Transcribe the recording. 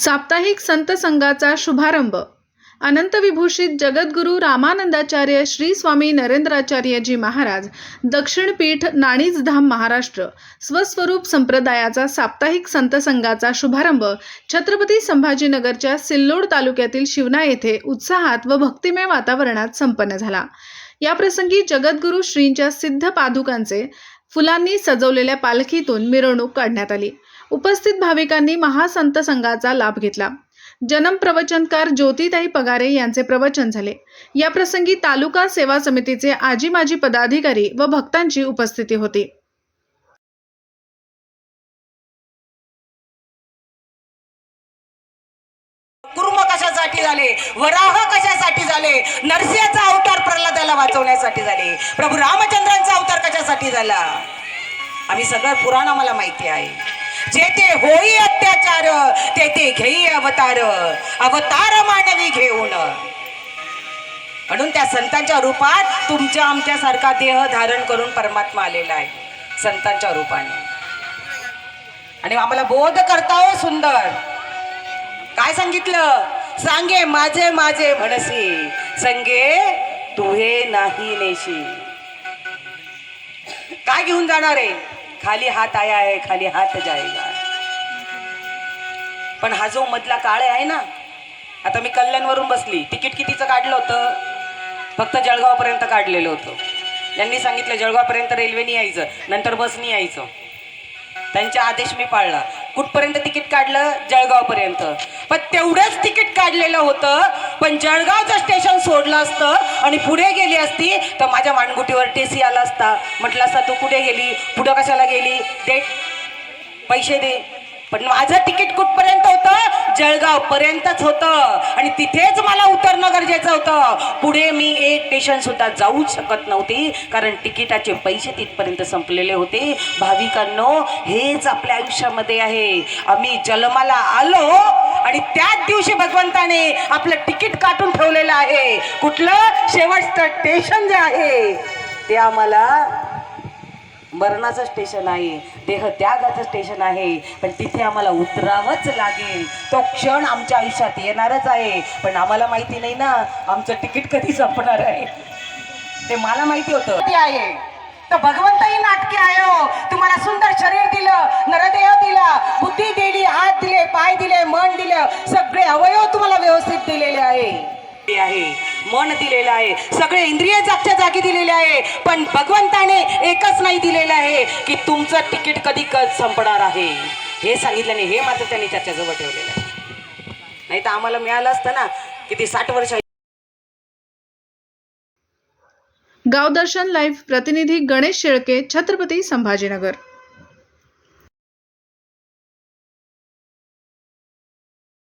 साप्ताहिक संत संघाचा शुभारंभ. अनंतविभूषित जगद्गुरू रामानंदाचार्य श्री स्वामी नरेंद्राचार्यजी महाराज दक्षिण पीठ नाणीजधाम महाराष्ट्र स्वस्वरूप संप्रदायाचा साप्ताहिक संत संघाचा शुभारंभ छत्रपती संभाजीनगरच्या सिल्लोड तालुक्यातील शिवना येथे उत्साहात व भक्तिमय वातावरणात संपन्न झाला. याप्रसंगी जगद्गुरू श्रींच्या सिद्ध पादुकांचे फुलांनी सजवलेल्या पालखीतून मिरवणूक काढण्यात आली. उपस्थित भाविकांनी महासंत संघाचा लाभ घेतला. जनम प्रवचनकार ज्योतिताई पगारे यांचे प्रवचन झाले. या प्रसंगी तालुका सेवा समितीचे आजी माजी पदाधिकारी व भक्तांची उपस्थिती होती. कुर्म कशासाठी झाले? वराह कशासाठी झाले? नरसिंहाचा अवतार प्रल्हादाला वाचवण्यासाठी झाले. प्रभू रामचंद्रांचा अवतार कशासाठी झाला? आम्ही सगळं पुराण आम्हाला माहिती आहे. जेथे होई अत्याचार तेथे घेई अवतार अवतार मानवी घेऊन. म्हणून त्या संतांच्या रूपात तुमच्या आमच्यासारखा देह धारण करून परमात्मा आलेला आहे संतांच्या रूपाने. आणि आम्हाला बोध करता हो सुंदर. काय सांगितलं? सांगे माझे माझे म्हणसी. संगे तुहे नाही नेशी. काय घेऊन जाणार आहे? खाली हात आया आहे खाली हात जायगा. पण हा जो मधला काळ आहे ना आता मी कल्याणवरून बसली तिकीट कितीचं काढलं होतं? फक्त जळगावपर्यंत काढलेलं होतं. त्यांनी सांगितलं जळगावपर्यंत रेल्वेने यायचं नंतर बसनी यायचं. त्यांचा आदेश मी पाळला. कुठपर्यंत तिकीट काढलं? जळगावपर्यंत. पण तेवढंच तिकीट काढलेलं होतं. पण जळगावचं स्टेशन सोडलं असतं आणि पुढे गेली असती तर माझ्या मानगुटीवर टी सी आला असता. म्हटलं असता तू कुठे गेली? पुढं कशाला गेली? दे. पैसे दे. पण माझं तिकीट कुठपर्यंत होतं? जळगाव पर्यंतच होतं. आणि तिथेच मला उतरणं गरजेचं होतं. पुढे मी एक स्टेशन सुद्धा जाऊच शकत नव्हती कारण तिकिटाचे पैसे तिथपर्यंत संपलेले होते. भाविकांनो हेच आपल्या आयुष्यामध्ये आहे. आम्ही जलमाला आलो आणि त्याच दिवशी भगवंताने आपलं तिकीट काटून ठेवलेलं आहे. कुठलं? शेवटचं स्टेशन जे आहे. ते आम्हाला मरणाचं स्टेशन आहे. देह त्यागाचं स्टेशन आहे. पण तिथे आम्हाला उतरावंच लागेल. तो क्षण आमच्या आयुष्यात येणारच आहे. पण आम्हाला माहिती नाही ना आमचं तिकीट कधी संपणार आहे? ते मला माहिती होतं. ते आहे. तर भगवंतही नाटके आहे हो. तुम्हाला सुंदर शरीर दिलं नरदेह दिला बुद्धी दिली हात दिले पाय दिले मन दिलं सगळे अवयव तुम्हाला व्यवस्थित दिलेले आहे आहे. मन दिलेलं आहे. सगळे इंद्रिय जागच्या जागी दिलेले आहे. पण भगवंताने एकच नाही दिलेलं आहे की तुमचं तिकीट कधी संपणार आहे. हे सांगितलं नाही. हे मात्र त्यांनी त्याच्याजवळ ठेवलेलं आहे. नाही तर आम्हाला मिळालं असतं ना किती साठ वर्ष गावदर्शन लाईव्ह प्रतिनिधी गणेश शेळके छत्रपती संभाजीनगर.